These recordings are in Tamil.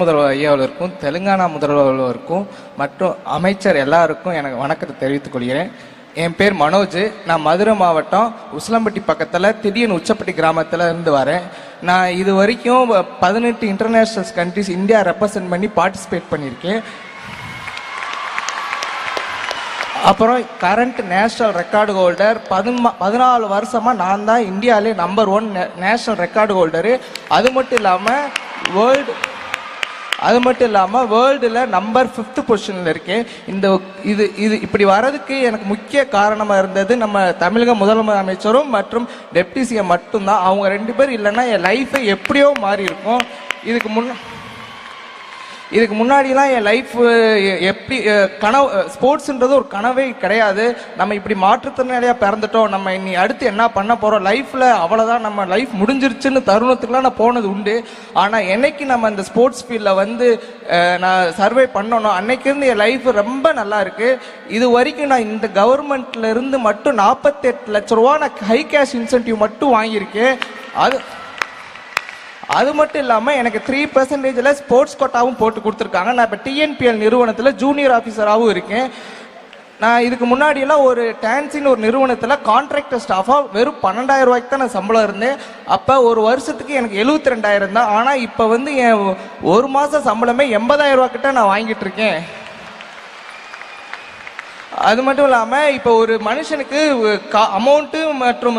முதல்வர் ஐயாவிற்கும் தெலுங்கானா முதல்வர்களுக்கும் மற்றும் அமைச்சர் எல்லாருக்கும் எனக்கு வணக்கத்தை தெரிவித்துக் கொள்கிறேன். என் பேர் மனோஜ். நான் மதுரை மாவட்டம் உசிலம்பட்டி பக்கத்தில் திடீர்னு உச்சப்பட்டி கிராமத்தில் இருந்து வரேன். நான் இது வரைக்கும் பதினெட்டு இன்டர்நேஷ்னல் கண்ட்ரிஸ் இந்தியா ரெப்ரசன்ட் பண்ணி பார்ட்டிசிபேட் பண்ணியிருக்கேன். அப்புறம் கரண்ட் நேஷனல் ரெக்கார்டு ஹோல்டர் பதிமா பதினாலு வருஷமாக நான் தான் இந்தியாவிலே number one national record holder அது மட்டும் இல்லாமல் வேர்ல்டு அது மட்டும் இல்லாமல் வேர்ல்டில் நம்பர் ஃபிஃப்த் பொசிஷனில் இருக்கேன். இந்த இது இது இப்படி வர்றதுக்கு எனக்கு முக்கிய காரணமாக இருந்தது நம்ம தமிழக முதலமைச்சரும் மற்றும் டெப்டி சிஎம் மட்டும்தான். அவங்க ரெண்டு பேர் இல்லைன்னா என் லைஃபை எப்படியோ மாறி இருக்கும் இதுக்கு முன்னே இதுக்கு முன்னாடிலாம் என் லைஃப் எப்படி கனவு ஸ்போர்ட்ஸ்ன்றது ஒரு கனவே கிடையாது. நம்ம இப்படி மாற்றுத்திறனாளியாக பிறந்துட்டோம். நம்ம இனி அடுத்து என்ன பண்ண போகிறோம் லைஃப்பில் அவ்வளோதான் நம்ம லைஃப் முடிஞ்சிருச்சுன்னு தருணத்துக்குலாம் நான் போனது உண்டு. ஆனால் என்னைக்கு நம்ம அந்த ஸ்போர்ட்ஸ் ஃபீல்டில் வந்து நான் சர்வே பண்ணணும் அன்னைக்கிருந்து என் லைஃப் ரொம்ப நல்லா இருக்குது இது வரைக்கும் நான் இந்த கவர்மெண்ட்லேருந்து மட்டும் நாற்பத்தெட்டு லட்ச ரூபா நான் ஹை கேஷ் இன்சென்டிவ் மட்டும் வாங்கியிருக்கேன். அது அது மட்டும் இல்லாமல் எனக்கு த்ரீ பர்சன்டேஜில் ஸ்போர்ட்ஸ் கோட்டாவும் போட்டு கொடுத்துருக்காங்க. நான் இப்போ டிஎன்பிஎல் நிறுவனத்தில் ஜூனியர் ஆஃபீஸராகவும் இருக்கேன். நான் இதுக்கு முன்னாடியெல்லாம் ஒரு டான்சின்னு ஒரு நிறுவனத்தில் கான்ட்ராக்டர் ஸ்டாஃபாக வெறும் பன்னெண்டாயிரம் ரூபாய்க்கு தான் நான் சம்பளம் இருந்தேன். அப்போ ஒரு வருஷத்துக்கு எனக்கு எழுபத்தி ரெண்டாயிரம் தான். ஆனால் இப்போ வந்து என் ஒரு மாதம் சம்பளமே எண்பதாயிரம் ரூபா கிட்ட நான் வாங்கிட்டு இருக்கேன். அது மட்டும் இல்லாமல் இப்போ ஒரு மனுஷனுக்கு அமௌண்ட்டு மற்றும்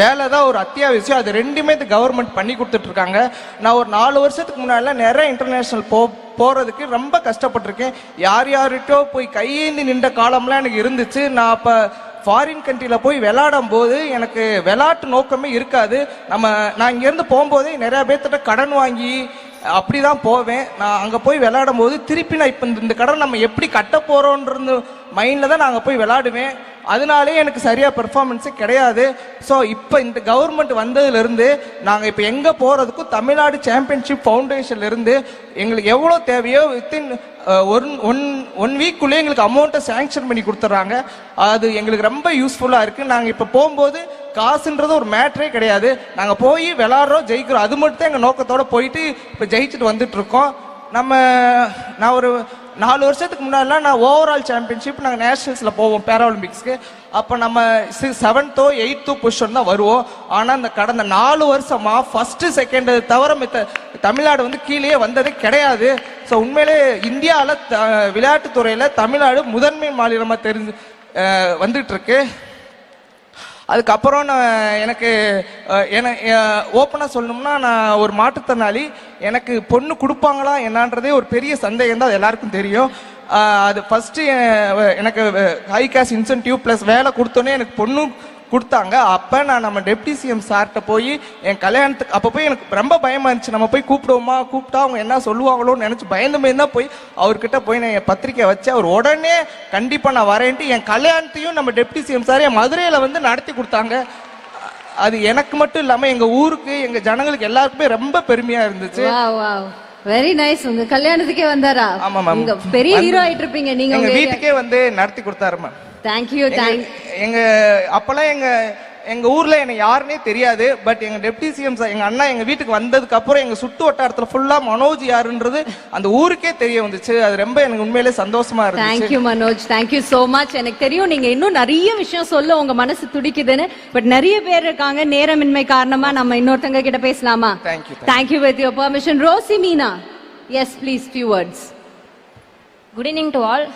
வேலை தான் ஒரு அத்தியாவசியம். அது ரெண்டுமே இந்த கவர்மெண்ட் பண்ணி கொடுத்துட்ருக்காங்க. நான் ஒரு நாலு வருஷத்துக்கு முன்னாடிலாம் நிறைய இன்டர்நேஷ்னல் போ போகிறதுக்கு ரொம்ப கஷ்டப்பட்டிருக்கேன். யார் யார்கிட்டோ போய் கையேந்தி நின்ற காலம்லாம் எனக்கு இருந்துச்சு. நான் அப்போ ஃபாரின் கண்ட்ரியில் போய் விளாடும் போது எனக்கு விளாட்டு நோக்கமே இருக்காது. நம்ம நான் இங்கேருந்து போகும்போதே நிறையா பேர்த்திட்ட கடன் வாங்கி அப்படி தான் போவேன். நான் அங்கே போய் விளையாடும் போது திருப்பி நான் இப்போ இந்த கடன் நம்ம எப்படி கட்ட போகிறோன்றது மைண்டில் தான் நாங்கள் போய் விளையாடுவேன். அதனாலே எனக்கு சரியாக பெர்ஃபார்மன்ஸே கிடையாது. ஸோ இப்போ இந்த கவர்மெண்ட் வந்ததுலேருந்து நாங்கள் இப்போ எங்கே போகிறதுக்கும் தமிழ்நாடு சாம்பியன்ஷிப் ஃபவுண்டேஷன்லேருந்து எங்களுக்கு எவ்வளோ தேவையோ வித்தின் ஒன் ஒன் ஒன் வீக்குள்ளே எங்களுக்கு அமௌண்ட்டை சேங்ஷன் பண்ணி கொடுத்துட்றாங்க. அது எங்களுக்கு ரொம்ப யூஸ்ஃபுல்லாக இருக்குது நாங்கள் இப்போ போகும்போது காசுன்றது ஒரு மேட்ரே கிடையாது. நாங்கள் போய் விளாட்றோம் ஜெயிக்கிறோம். அது மட்டும் தான் எங்கள் நோக்கத்தோட போயிட்டு இப்போ ஜெயிச்சுட்டு வந்துட்டு இருக்கோம் நம்ம நான் ஒரு நாலு வருஷத்துக்கு முன்னாடிலாம் நான் ஓவரால் சாம்பியன்ஷிப் நாங்கள் நேஷனல்ஸில் போவோம் பேராலிம்பிக்ஸ்க்கு அப்போ நம்ம செவன்த்தோ எயித்தோ பொசிஷன் தான் வருவோம். ஆனால் இந்த கடந்த நாலு வருஷமாக ஃபஸ்ட்டு செகண்டு தவிர மித்த தமிழ்நாடு வந்து கீழே வந்ததே கிடையாது. ஸோ உண்மையிலே இந்தியாவில் த விளையாட்டுத்துறையில் தமிழ்நாடு முதன்மை மாநிலமாக தெரிஞ்சு அஹ், வந்துட்டு இருக்கு அதுக்கப்புறம் நான் எனக்கு அஹ், என ஓப்பனாக சொல்லணும்னா நான் ஒரு மாற்றுத்திறனாளி. எனக்கு பொண்ணு கொடுப்பாங்களா என்னன்றதே ஒரு பெரிய சந்தேகம் தான் அது எல்லாருக்கும் தெரியும். அது ஃபஸ்ட்டு எனக்கு ஹை கேஷ் இன்சென்டிவ் ப்ளஸ் வேலை கொடுத்தோன்னே எனக்கு பொண்ணு கொடுத்தாங்க. அப்போ நான் நம்ம டெப்டி சிஎம் சார்கிட்ட போய் என் கல்யாணத்துக்கு அப்போ போய் எனக்கு ரொம்ப பயமா இருந்துச்சு. நம்ம போய் கூப்பிடுவோமா கூப்பிட்டா அவங்க என்ன சொல்லுவாங்களோன்னு நினச்சி பயந்து பயந்து தான் போய் அவர்கிட்ட போய் நான் என் பத்திரிக்கை வச்சு அவர் உடனே கண்டிப்பாக நான் வரேன்ட்டு என் கல்யாணத்தையும் நம்ம டெப்டி சிஎம் சார் என் மதுரையில் வந்து நடத்தி கொடுத்தாங்க. அது எனக்கு மட்டும் இல்லாமல் எங்கள் ஊருக்கு எங்கள் ஜனங்களுக்கு எல்லாருக்குமே ரொம்ப பெருமையாக இருந்துச்சு. வெரி நைஸ் உங்க கல்யாணத்துக்கே வந்தாரா? ஆமா மேம் பெரிய ஹீரோ ஆயிட்டு இருப்பீங்க நீங்க வீட்டுக்கே வந்து நடத்தி கொடுத்தாரு மேம் தேங்க்யூ தேங்க் எங்க அப்பெல்லாம் எங்க எங்க ஊர்ல என்ன யாருன்னே தெரியாது பட் எங்க டெப்டி சிஎம் எங்க அண்ணா எங்க வீட்டுக்கு வந்ததுக்கு அப்புறம் எங்க சுட்டு வட்டாரத்துல ஃபுல்லா மனோஜ் யாருன்றது அந்த ஊருக்கே தெரிய வந்துச்சு. அது ரொம்ப எனக்கு உண்மையிலே சந்தோஷமா இருந்துச்சு. Thank you Manoj. Thank you so much எனக்கு தெரியும் நீங்க இன்னும் நிறைய விஷயம் சொல்ல உங்க மனசு துடிக்குதுன்னு பட் நிறைய பேர் இருக்காங்க. நேரமின்மை காரணமா நம்ம இன்னொருத்தங்க கிட்ட பேசலாமா? Thank you, thank you with your permission Rosy Meena. Yes please few words good evening to all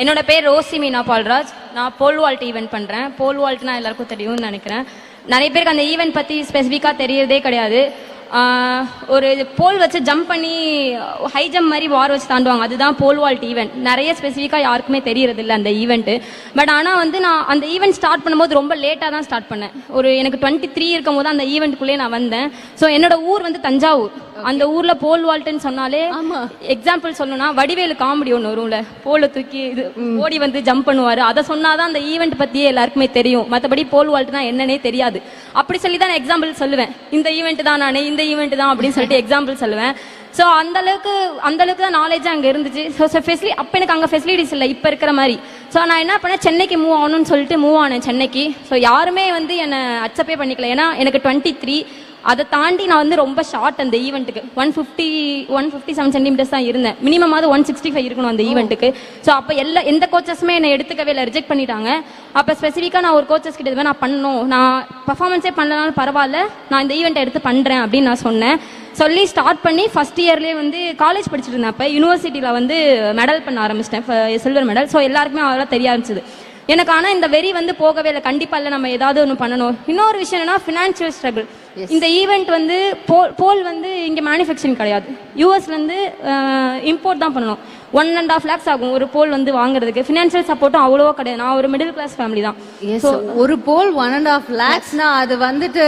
என்னோட பேர் ரோசி மீனா பால்ராஜ். நான் போல் வால்ட் ஈவெண்ட் பண்ணுறேன் போல் வால்ட்னா எல்லாருக்கும் தெரியும்னு நினைக்கிறேன். நிறைய பேருக்கு அந்த ஈவெண்ட் பற்றி ஸ்பெசிஃபிக்காக தெரியறதே கிடையாது. ஒரு போல் வச்சு ஜம்ப் பண்ணி ஹை ஜம்ப் மாதிரி வார் வச்சு தாண்டுவாங்க. அதுதான் போல் வால்ட் ஈவெண்ட் நிறைய ஸ்பெசிஃபிக்காக யாருக்குமே தெரியறது இல்லை அந்த ஈவெண்ட்டு பட் ஆனால் வந்து நான் அந்த ஈவெண்ட் ஸ்டார்ட் பண்ணும்போது ரொம்ப லேட்டாக தான் ஸ்டார்ட் பண்ணேன். ஒரு எனக்கு டுவெண்ட்டி த்ரீ இருக்கும் போது அந்த ஈவெண்ட்டுக்குள்ளே நான் வந்தேன். ஸோ என்னோட ஊர் வந்து தஞ்சாவூர். அந்த ஊர்ல போல் வால்ட்னு சொன்னாலே. எக்ஸாம்பிள் சொல்லணும்னா வடிவேலு காமெடி ஒன்று வரும்ல. போல தூக்கி இது ஓடி வந்து ஜம்ப் பண்ணுவாரு. அதை சொன்னாதான் அந்த ஈவெண்ட் பத்தியே எல்லாருக்குமே தெரியும். மற்றபடி போல் வால்ட்னா என்னன்னே தெரியாது. அப்படி சொல்லி தான் நான் எக்ஸாம்பிள் சொல்லுவேன். இந்த ஈவெண்ட் தான் நான் இந்த ஈவெண்ட் தான் அப்படின்னு சொல்லிட்டு எக்ஸாம்பிள் சொல்லுவேன். ஸோ அந்த அளவுக்கு அந்த அளவுக்கு தான் நாலேஜ் அங்கே இருந்துச்சு. ஸோ ஃபெசிலி அப்போ எனக்கு அங்கே ஃபெசிலிட்டிஸ் இல்லை இப்போ இருக்கிற மாதிரி. ஸோ நான் என்ன பண்ணேன்? சென்னைக்கு மூவ் ஆகணும்னு சொல்லிட்டு மூவ் ஆனேன் சென்னைக்கு. ஸோ யாருமே வந்து என்னை அக்செப்டே பண்ணிக்கல. ஏன்னா எனக்கு டுவெண்ட்டி த்ரீ அதை தாண்டி நான் வந்து ரொம்ப ஷார்ட் அந்த ஈவெண்ட்டுக்கு one fifty one fifty seven centimeters தான் இருந்தேன். மினிமமாவது ஒன் சிக்ஸ்டி ஃபைவ் இருக்கணும் அந்த ஈவெண்ட்டுக்கு ஸோ அப்போ எல்லா எந்த கோச்சஸுமே என்னை எடுத்துக்கவே இல்லை ரிஜெக்ட் பண்ணிட்டாங்க. அப்போ ஸ்பெசிஃபிக்காக நான் ஒரு கோச்சஸ் கிட்ட இதுவே நான் பண்ணணும். நான் பர்ஃபார்மன்ஸே பண்ணலனாலும் பரவாயில்ல நான் இந்த ஈவெண்ட்டை எடுத்து பண்ணுறேன் அப்படின்னு நான் சொன்னேன். சொல்லி ஸ்டார்ட் பண்ணி ஃபர்ஸ்ட் இயர்லேயே வந்து காலேஜ் படிச்சுட்டு இருந்தேன். அப்போ யூனிவர்சிட்டியில் வந்து மெடல் பண்ண ஆரம்பிச்சிட்டேன். சில்வர் மெடல் ஸோ எல்லாருக்குமே அதெல்லாம் தெரிய ஆரம்பிச்சது. எனக்கு ஆனால் இந்த வெறி வந்து போகவே இல்லை. கண்டிப்பாக இல்லை நம்ம ஏதாவது ஒன்று பண்ணணும். இன்னொரு விஷயம் என்னன்னா ஃபினான்ஷியல் ஸ்ட்ரகிள் இந்த ஈவெண்ட் வந்து போல் போல் வந்து இங்கே மேனுஃபேக்சரிங் கிடையாது. யூஎஸ்லேருந்து இம்போர்ட் தான் பண்ணணும். ஒன் அண்ட் ஆஃப் லேக்ஸ் ஆகும். ஒரு போல் வந்து வாங்குறதுக்கு. ஃபினான்ஷியல் சப்போர்ட்டும் அவ்வளோவா கிடையாது. நான் ஒரு மிடில் கிளாஸ் ஃபேமிலி தான். ஒரு போல் ஒன் அண்ட் ஆஃப் லேக்ஸ்னா அது வந்துட்டு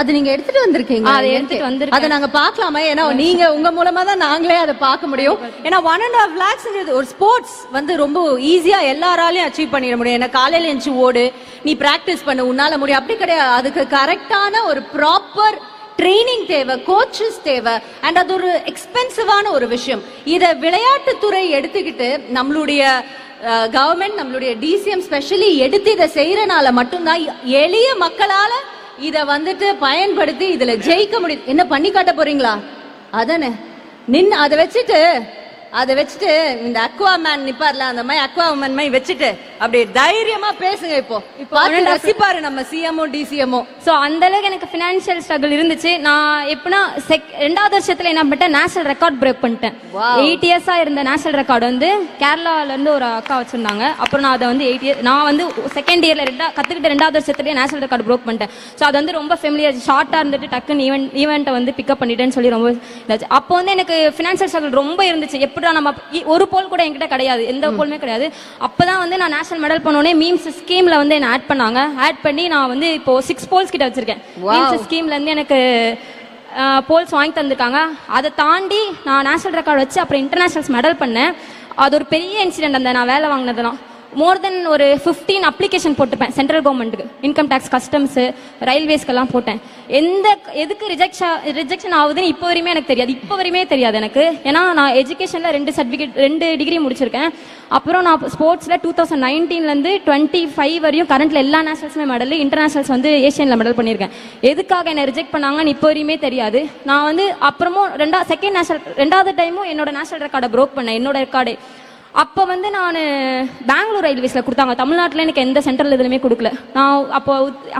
அது நீங்க எடுத்துட்டு வந்திருக்கீங்க. அதை எடுத்துட்டு வந்திருக்கேன். அதை நாங்க பார்க்கலாமா? ஏன்னா நீங்க உங்க மூலமா தான் நாங்களே அதை பார்க்க முடியும். ஏன்னா ஒன் அண்ட் ஆஃப் லேக்ஸ் ஒரு ஸ்போர்ட்ஸ் வந்து ரொம்ப ஈஸியா எல்லாராலையும் அச்சீவ் பண்ணிட முடியும். ஏன்னா காலையில எழுந்து ஓடு நீ பிராக்டிஸ் பண்ணு உன்னால முடியும். அப்படி கிடையாது. அதுக்கு கரெக்டான ஒரு ப்ராப்பர் ட்ரைனிங் தேவை கோச்சஸ் தேவை அண்ட் அது ஒரு எக்ஸ்பென்சிவான ஒரு விஷயம். இதை விளையாட்டுத்துறை எடுத்துக்கிட்டு நம்மளுடைய கவர்மெண்ட் நம்மளுடைய டிசிஎம் ஸ்பெஷலி எடுத்து இதை செய்யறனால மட்டும்தான் எளிய மக்களால இதை வந்துட்டு பயன்படுத்தி இதுல ஜெயிக்க முடியும். என்ன பண்ணி காட்ட போறீங்களா? அதானே. நின்னு அதை வச்சுட்டு அதை வச்சுட்டு இந்த அக்வா மேன் நிப்பார்ல அந்த மாதிரி அக்வா மேன் மாதிரி வச்சுட்டு அப்படியே தைரியமா பேசுங்க இப்போ. இப்போ ரசிப்பாரு நம்ம சிஎம்ஓ டிசிஎம்ஓ ஸோ அந்த அளவுக்கு எனக்கு ஃபினான்ஷியல் ஸ்ட்ரகிள் இருந்துச்சு. நான் எப்படின்னா செக் ரெண்டாவது வருஷத்துல என்ன பண்ணிட்டேன் நேஷனல் ரெக்கார்ட் பிரேக் பண்ணிட்டேன். எயிட் இயர்ஸா இருந்த நேஷனல் ரெக்கார்டு வந்து கேரளால இருந்து ஒரு அக்கா வச்சிருந்தாங்க. அப்புறம் நான் அதை வந்து எயிட் இயர் நான் வந்து செகண்ட் இயர்ல ரெண்டா கத்துக்கிட்ட ரெண்டாவது வருஷத்துலயே நேஷனல் ரெக்கார்டு ப்ரோக் பண்ணிட்டேன். ஸோ அது வந்து ரொம்ப ஃபெமிலியர் ஷார்ட்டா இருந்துட்டு டக்குன்னு ஈவெண்ட் ஈவெண்ட்டை வந்து பிக்கப் பண்ணிட்டேன்னு சொல்லி ரொம்ப இதாச்சு. அப்போ வந்து எனக்கு ஃபினான்ஷியல் ஸ்ட்ரகிள் ரொம்ப இருந்துச்சு. எப்படிடா நம்ம ஒரு போல் கூட என்கிட்ட கிடையாது. எந்த போலுமே கிடையாது. அப்பதான் வந்து நான் நேஷனல் மெடல் பண்ணோடனே மீம்ஸ் ஸ்கீம்ல வந்து என்ன ஆட் பண்ணாங்க. ஆட் பண்ணி நான் வந்து இப்போ சிக்ஸ் போல்ஸ் கிட்ட வச்சிருக்கேன். மீம்ஸ் ஸ்கீம்ல இருந்து எனக்கு போல்ஸ் வாங்கி தந்திருக்காங்க. அதை தாண்டி நான் நேஷனல் ரெக்கார்ட் வச்சு அப்புறம் இன்டர்நேஷனல்ஸ் மெடல் பண்ணேன். அது ஒரு பெரிய இன்சிடென்ட் அந்த நான் வேலை வாங்கினதெல்லாம். மோர் தென் ஒரு 15 அப்ளிகேஷன் போட்டுப்பேன். சென்ட்ரல் கவர்மெண்ட்டுக்கு இன்கம் டேக்ஸ் கஸ்டம்ஸு ரயில்வேஸ்க்கெல்லாம் போட்டேன். எந்த எதுக்கு ரிஜெக்ஷன் ரிஜெக்ஷன் ஆகுதுன்னு இப்போ வரையுமே எனக்கு தெரியாது. இப்போ வரையுமே தெரியாது எனக்கு. ஏன்னா நான் எஜுகேஷனில் ரெண்டு சர்டிஃபிகேட் ரெண்டு டிகிரி முடிச்சிருக்கேன். அப்புறம் நான் ஸ்போர்ட்ஸில் டூ தௌசண்ட் நைன்டீன்லேருந்து டுவெண்ட்டி ஃபைவ் வரையும் கரண்டில் எல்லா நேஷனல்ஸுமே மெடல் இன்டர்நேஷனல்ஸ் வந்து ஏஷியனில் மெடல் பண்ணியிருக்கேன். எதுக்காக என்னை ரிஜெக்ட் பண்ணாங்கன்னு இப்போ வரையுமே தெரியாது. நான் வந்து அப்புறமும் ரெண்டா செகண்ட் நேஷனல் ரெண்டாவது டைமும் என்னோட நேஷனல் ரெக்கார்டை ப்ரோக் பண்ணேன். என்னோட ரெக்கார்டு அப்போ வந்து நான் பெங்களூர் ரயில்வேஸில் கொடுத்தாங்க. தமிழ்நாட்டில் எனக்கு எந்த சென்ட்ரல் இதுலையுமே கொடுக்கல. நான் அப்போ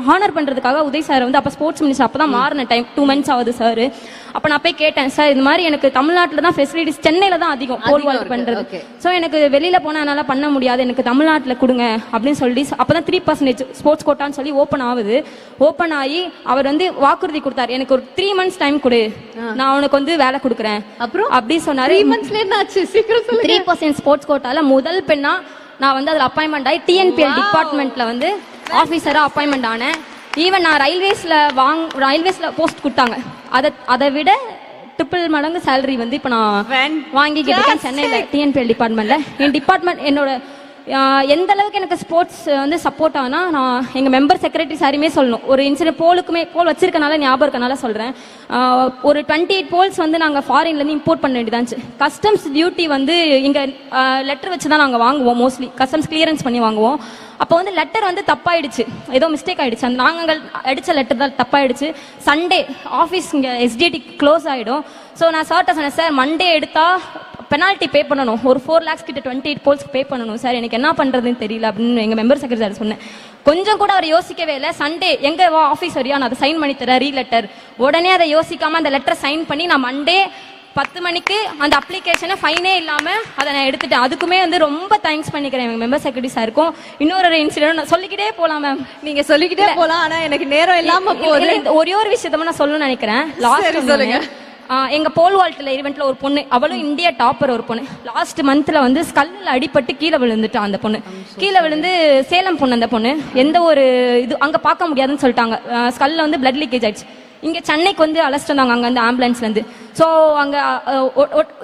ஹானர் பண்ணுறதுக்காக உதய் சார் வந்து அப்போ ஸ்போர்ட்ஸ் மினிஸ்டர் அப்போ தான் மாறின டைம் டூ மந்த்ஸ் ஆகுது சார் அப்போ நான் போய் கேட்டேன் சார் இது மாதிரி எனக்கு தமிழ்நாட்டில் தான் ஃபெசிலிட்டிஸ் சென்னையில் தான் அதிகம். போல் இருக்கு, பண்ணுறது. ஸோ எனக்கு வெளியில போனா என்னால பண்ண முடியாது. எனக்கு தமிழ்நாட்டில் கொடுங்க அப்படின்னு சொல்லி அப்பதான் த்ரீ பர்சன்டேஜ் ஸ்போர்ட்ஸ் கோட்டான்னு சொல்லி ஓப்பன் ஆகுது. ஓப்பன் ஆகி அவர் வந்து வாக்குறுதி கொடுத்தாரு. எனக்கு ஒரு த்ரீ மந்த்ஸ் டைம் கொடு. நான் உனக்கு வந்து வேலை கொடுக்குறேன். அப்புறம்? அப்படி சொன்னாரு. த்ரீ மந்த்ஸ்ல என்ன ஆச்சு சீக்கிரம் த்ரீ பர்சன்ட் ஸ்போர்ட்ஸ் கோட்டால முதல் பெண்ணா நான் வந்து அதுல அப்பாயின்மெண்ட் ஆகி டிஎன்பிஎல் டிபார்ட்மெண்ட்ல வந்து ஆபீசரா அப்பாயின்மெண்ட் ஆனேன். ஈவன் நான் ரயில்வேஸ்ல வாங் ரயில்வேஸ்ல போஸ்ட் கொடுத்தாங்க. அதை அதை விட ட்ரிபிள் மடங்கு சேலரி வந்து இப்போ நான். வாங்கிக்கிட்டு இருக்கேன் சென்னையில டிஎன்பிஎல் டிபார்ட்மெண்ட்ல என் டிபார்ட்மெண்ட் என்னோட எந்த அளவுக்கு எனக்கு ஸ்போர்ட்ஸ் வந்து சப்போர்ட் ஆனா நான் எங்க மெம்பர் செக்ரட்டரி சாரியுமே சொல்லணும். ஒரு இன்சிடென்ட் போலுக்குமே போல் வச்சிருக்கனால ஞாபகம் இருக்கனால சொல்றேன். ஒரு டுவெண்ட்டி எயிட் போல்ஸ் வந்து நாங்க ஃபாரின்ல இருந்து இம்போர்ட் பண்ண வேண்டியதாச்சு கஸ்டம்ஸ் டியூட்டி வந்து இங்க லெட்டர் வச்சு தான் நாங்க வாங்குவோம் மோஸ்ட்லி கஸ்டம்ஸ் கிளியரன்ஸ் பண்ணி வாங்குவோம். அப்போ வந்து லெட்டர் வந்து தப்பாயிடுச்சு. ஏதோ மிஸ்டேக் ஆயிடுச்சு. அந்த நாங்கள் அடிச்ச லெட்டர் தான் தப்பாயிடுச்சு. சண்டே ஆஃபீஸ் இங்கே எஸ்டிடி க்ளோஸ் ஆகிடும் ஸோ நான் சார்ட்ட சொன்னேன் சார் மண்டே எடுத்தால் பெனால்ட்டி பே பண்ணணும். ஒரு ஃபோர் லேக்ஸ் கிட்ட டுவெண்ட்டி எயிட் போல்ஸ் பே பண்ணணும். சார் எனக்கு என்ன பண்றதுன்னு தெரியல அப்படின்னு எங்க மெம்பர் செக்ரட்டரி சொன்னேன். கொஞ்சம் கூட அவர் யோசிக்கவே இல்லை. சண்டே எங்க வா ஆஃபீஸ் வரியா நான் அதை சைன் பண்ணி தரேன் ரீ லெட்டர் உடனே அதை யோசிக்காம அந்த லெட்டர் சைன் பண்ணி நான் மண்டே பத்து மணிக்கு அந்த அப்ளிகேஷனை ஃபைனே இல்லாம அதை நான் எடுத்துட்டேன். அதுக்குமே வந்து ரொம்ப தேங்க்ஸ் பண்ணிக்கிறேன் எங்க மெம்பர் செக்ரட்டரி சாருக்கும் இன்னொரு இன்சிடென்ட் நான் சொல்லிக்கிட்டே போலாம் மேம் நீங்க சொல்லிக்கிட்டே போலாம். ஆனா எனக்கு நேரம் இல்லாம போகுது. ஒரே ஒரு விஷயத்த நான் சொல்லணும்னு நினைக்கிறேன். லாஸ்ட் சரி, சொல்லுங்க. எங்க போல் வால்ட்ல ஈவெண்ட்ல ஒரு பொண்ணு. அவளும் இந்தியா டாப்பர் ஒரு பொண்ணு. லாஸ்ட் மந்த்ல வந்து ஸ்கல்ல அடிபட்டு கீழே விழுந்துட்டா அந்த பொண்ணு. கீழே விழுந்து சேலம் பொண்ணு அந்த பொண்ணு. எந்த ஒரு இது அங்க பார்க்க முடியாதுன்னு சொல்லிட்டாங்க. ஸ்கல்ல வந்து பிளட் லீக்கேஜ் ஆயிடுச்சு. இங்க சென்னைக்கு வந்து அழைச்சிட்டு வந்தாங்க அங்க அந்த ஆம்புலன்ஸ்ல இருந்து. ஸோ அங்கே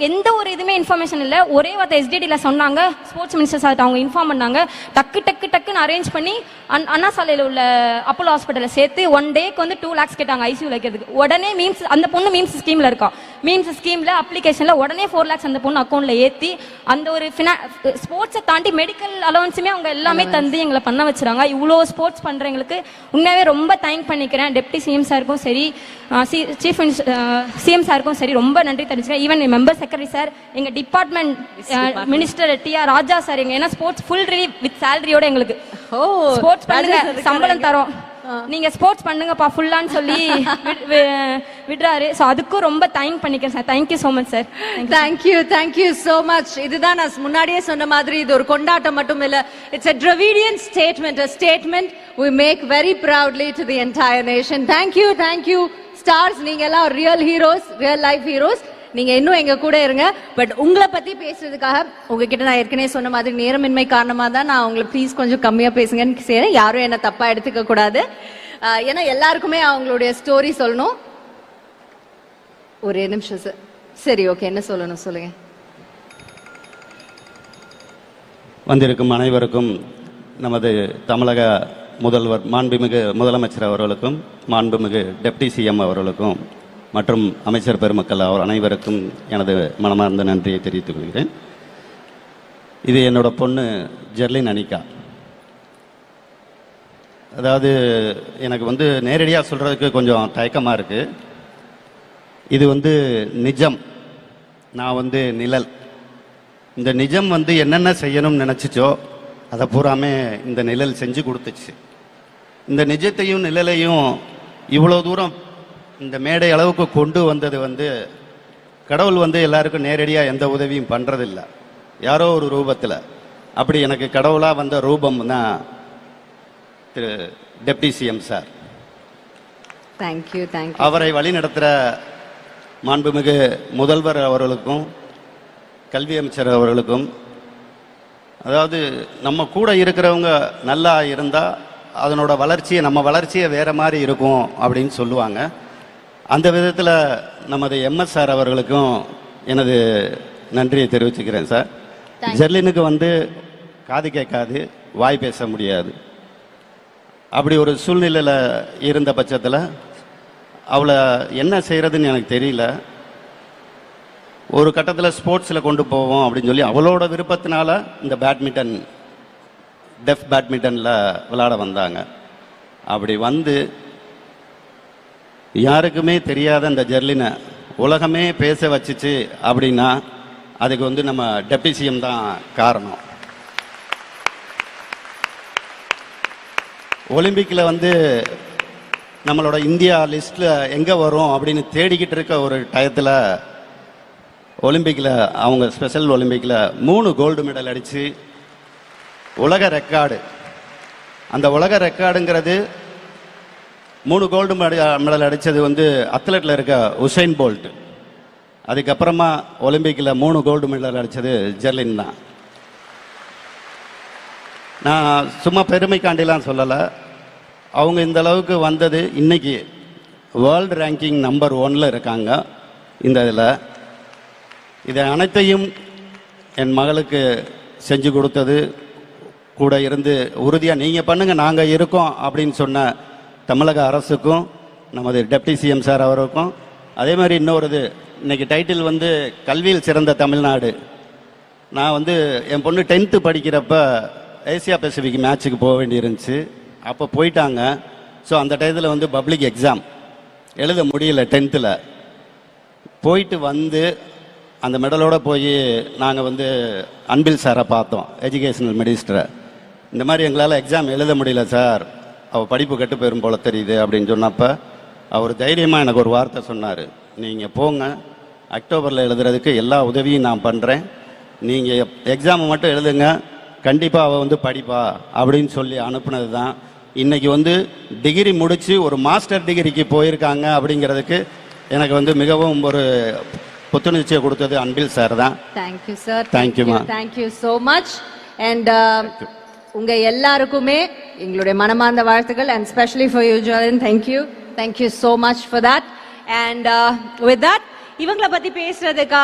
எந்த ஒரு இதுவுமே இன்ஃபர்மேஷன் இல்லை. ஒரே வார்த்தை எஸ்டிடியில் சொன்னாங்க. ஸ்போர்ட்ஸ் மினிஸ்டர் சார் அவங்க இன்ஃபார்ம் பண்ணாங்க. டக்கு டக்கு டக்குன்னு அரேஞ்ச் பண்ணி அண் அண்ணா சாலையில் உள்ள அப்போலோ ஹாஸ்பிட்டலில் சேர்த்து ஒன் டேக்கு வந்து டூ லேக்ஸ் கேட்டாங்க ஐசியூ வைக்கிறதுக்கு. உடனே மீம்ஸ் அந்த பொண்ணு மீம்ஸ் ஸ்கீமில் இருக்கா. மீம்ஸ் ஸ்கீமில் அப்ளிகேஷனில் உடனே ஃபோர் லேக்ஸ் அந்த பொண்ணு அக்கௌண்ட்டில் ஏற்றி அந்த ஒரு ஃபினா ஸ்போர்ட்ஸை தாண்டி மெடிக்கல் அலவன்ஸுமே அவங்க எல்லாமே தந்து எங்களை பண்ண வச்சுறாங்க. இவ்வளோ ஸ்போர்ட்ஸ் பண்ணுறவங்களுக்கு உண்மையாகவே ரொம்ப தேங்க் பண்ணிக்கிறேன். டெப்டி சிஎம் சாருக்கும் சரி சீஃப் சிஎம் சாருக்கும் சரி ரொம்ப நன்றி தெரிஞ்சுக்கிறேன் ஈவன் மெம்பர் செக்ரட்டரி சார் எங்கள் department minister T R Raja sir எங்க ஏன்னா ஸ்போர்ட்ஸ் ஃபுல் ரிலீவ் வித் சேலரியோட எங்களுக்கு. ஓ ஸ்போர்ட்ஸ் பண்ணுங்க சம்பளம். தரோம். நீங்க ஸ்போர்ட்ஸ் பண்ணுங்கப்பா ஃபுல்லான்னு சொல்லி வி- வி- விடுறாரு. ஸோ அதுக்கும் ரொம்ப தேங்க் பண்ணிக்கிறேன் sir thank you so much sir thank you thank you so much இதுதான் நான் முன்னாடியே சொன்ன மாதிரி இது ஒரு கொண்டாட்டம் மட்டும் இல்ல. It's a statement we make very proudly to the entire nation. Thank you thank you. Stars நீங்க எல்லாம் real heroes real life heroes நீங்க இன்னும் எங்க கூட இருங்க. பட் உங்களை பத்தி பேசுறதுக்காக உங்ககிட்ட நான் ஏற்கனவே சொன்ன மாதிரி நேரமின்மை காரணமா தான் நான் உங்களை ப்ளீஸ் கொஞ்சம் கம்மியா பேசுங்கன்னு செய்யறேன் யாரும் என்ன தப்பா எடுத்துக்க கூடாது. ஏன்னா எல்லாருக்குமே அவங்களுடைய ஸ்டோரி சொல்லணும். ஒரே நிமிஷம் சார் சரி ஓகே என்ன சொல்லணும் சொல்லுங்க. வந்திருக்கும் அனைவருக்கும் நமது தமிழக முதல்வர் மாண்புமிகு முதலமைச்சர் அவர்களுக்கும் மாண்புமிகு டெப்டி சிஎம் அவர்களுக்கும் மற்றும் அமைச்சர் பெருமக்கள் அவர் அனைவருக்கும் எனது மனமார்ந்த நன்றியை தெரிவித்துக் கொள்கிறேன். இது என்னோட பொண்ணு ஜெர்லின் அனிகா. அதாவது எனக்கு வந்து நேரடியாக சொல்கிறதுக்கு கொஞ்சம் தயக்கமாக இருக்குது இது வந்து நிஜம். நான் வந்து நிழல். இந்த நிஜம் வந்து என்னென்ன செய்யணும்னு நினச்சிச்சோ அதை பூராமே இந்த நிழல் செஞ்சு கொடுத்துச்சு. இந்த நிஜத்தையும் நிழலையும் இவ்வளோ தூரம் இந்த மேடை அளவுக்கு கொண்டு வந்தது வந்து கடவுள் வந்து எல்லாருக்கும் நேரடியாக எந்த உதவியும் பண்ணுறதில்ல யாரோ ஒரு ரூபத்தில். அப்படி எனக்கு கடவுளாக வந்த ரூபம் தான் Thiru deputy CM sir. Thank you thank you அவரை வழிநடத்துகிற மாண்புமிகு முதல்வர் அவர்களுக்கும் கல்வி அமைச்சர் அவர்களுக்கும் அதாவது நம்ம கூட இருக்கிறவங்க நல்லா இருந்தால் அதனோட வளர்ச்சியை நம்ம வளர்ச்சியை வேற மாதிரி இருக்கும் அப்படின்னு சொல்லுவாங்க. அந்த விதத்தில் நமது எம்எஸ் சார் அவர்களுக்கும் எனது நன்றியை தெரிவிச்சுக்கிறேன் சார். ஜெர்லினுக்கு வந்து காது கேட்காது வாய் பேச முடியாது. அப்படி ஒரு சூழ்நிலையில் இருந்த பட்சத்தில் அவளை என்ன செய்கிறதுன்னு எனக்கு தெரியல. ஒரு கட்டத்தில் ஸ்போர்ட்ஸில் கொண்டு போவோம் அப்படின்னு சொல்லி அவளோட விருப்பத்தினால இந்த பேட்மிண்டன் டெஃப் பேட்மிண்டனில் விளையாட வந்தாங்க. அப்படி வந்து யாருக்குமே தெரியாத இந்த ஜெர்லினை உலகமே பேச வச்சுச்சு அப்படின்னா அதுக்கு வந்து நம்ம டெப்டி சிஎம் தான் காரணம். ஒலிம்பிக்கில் வந்து நம்மளோட இந்தியா லிஸ்ட்டில் எங்கே வரும் அப்படின்னு தேடிக்கிட்டு இருக்க ஒரு டயத்தில் ஒலிம்பிக்கில் அவங்க ஸ்பெஷல் ஒலிம்பிக்கில் மூணு கோல்டு மெடல் அடித்து உலக ரெக்கார்டு. அந்த உலக ரெக்கார்டுங்கிறது மூணு கோல்டு மெடல் அடித்தது வந்து அத்லெட்டில் இருக்க உசைன் போல்ட் அதுக்கப்புறமா ஒலிம்பிக்கில் மூணு கோல்டு மெடல் அடித்தது ஜெர்லின் தான். நான் சும்மா பெருமைக்காண்டிலாம் சொல்லலை. அவங்க இந்த அளவுக்கு வந்தது இன்னைக்கு வேர்ல்டு ரேங்கிங் நம்பர் ஒன்ல இருக்காங்க இந்த இதில். இதை அனைத்தையும் என் மகளுக்கு செஞ்சு கொடுத்தது கூட இருந்து உறுதியாக நீங்கள் பண்ணுங்கள் நாங்கள் இருக்கோம் அப்படின்னு சொன்ன தமிழக அரசுக்கும் நமது டெப்டி சிஎம் சார் அவருக்கும் அதே மாதிரி இன்னொரு இது இன்னைக்கு டைட்டில் வந்து கல்வியில் சிறந்த தமிழ்நாடு. நான் வந்து என் பொண்ணு டென்த்து படிக்கிறப்ப ஏசியா பெசிஃபிக் மேட்ச்சுக்கு போக வேண்டியிருந்துச்சு. அப்போ போயிட்டாங்க. ஸோ அந்த டயத்தில் வந்து பப்ளிக் எக்ஸாம் எழுத முடியல டென்த்தில் போயிட்டு வந்து அந்த மெடலோட போய் நாங்கள் வந்து அன்பில் சாரை பார்த்தோம் எஜுகேஷனல் மினிஸ்டரை இந்த மாதிரி எங்களால் எக்ஸாம் எழுத முடியல சார் அவள் படிப்பு கெட்டு போயிரும் போல தெரியுது அப்படின்னு சொன்னப்ப அவர் தைரியமாக எனக்கு ஒரு வார்த்தை சொன்னார். நீங்கள் போங்க. அக்டோபரில் எழுதுறதுக்கு எல்லா உதவியும் நான் பண்ணுறேன் நீங்கள் எக்ஸாமை மட்டும் எழுதுங்க. கண்டிப்பாக அவள் வந்து படிப்பா அப்படின்னு சொல்லி அனுப்புனது தான் இன்னைக்கு வந்து டிகிரி முடித்து ஒரு மாஸ்டர் டிகிரிக்கு போயிருக்காங்க அப்படிங்கிறதுக்கு எனக்கு வந்து மிகவும் ஒரு புத்துணர்ச்சியை கொடுத்தது அன்பில் சார் தான். Thank you sir ma. Thank you so much and உங்க எல்லாருக்குமே எங்களுடைய மனமார்ந்த வாழ்த்துக்கள் and specially for you ஜாலின் thank you thank you so much for that and with that இவங்கள பத்தி பேசுறதுக்காக